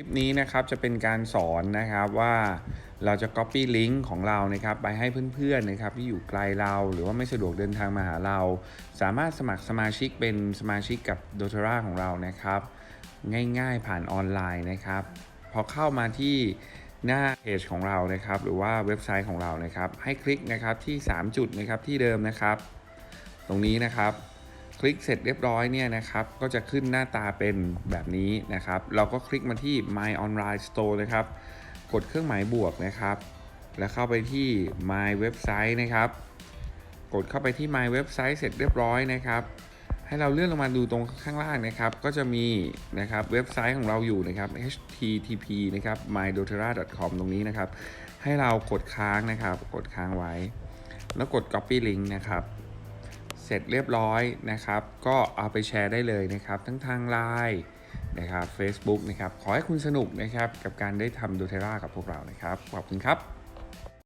ลิปนี้นะครับจะเป็นการสอนนะครับว่าเราจะ Copy Link ของเรานะครับไปให้เพื่อนๆนะครับที่อยู่ไกลเราหรือว่าไม่สะดวกเดินทางมาหาเรา สามารถสมัครสมาชิกเป็นสมาชิกกับ d o t e r a ของเรานะครับ ง่ายๆผ่านออนไลน์นะครับ พอเข้ามาที่หน้าเพจของเรานะครับ หรือว่าเว็บไซต์ของเรานะครับ ให้คลิกนะครับที่ 3 จุดนะครับที่เดิมนะครับ ตรงนี้นะครับ คลิกเสร็จเรียบร้อยเนี่ยนะครับ ก็จะขึ้นหน้าตาเป็นแบบนี้นะครับ เราก็คลิกมาที่ My Online Store นะครับ กดเครื่องหมายบวกนะครับ แล้วเข้าไปที่ My Website นะครับ กดเข้าไปที่ My Website เสร็จเรียบร้อยนะครับ ให้เราเลื่อนลงมาดูตรงข้างล่างนะครับ ก็จะมีนะครับเว็บไซต์ของเราอยู่นะครับ http นะครับ mydotera.com ตรงนี้นะครับ ให้เรากดค้างนะครับ กดค้างไว้ แล้วกด copy link นะครับ เสร็จเรียบร้อยนะครับ ก็เอาไปแชร์ได้เลยนะครับ ทั้งทาง Line นะครับ Facebook นะครับ ขอให้คุณสนุกนะครับ กับการได้ทำดูเทรากับพวกเรานะครับ ขอบคุณครับ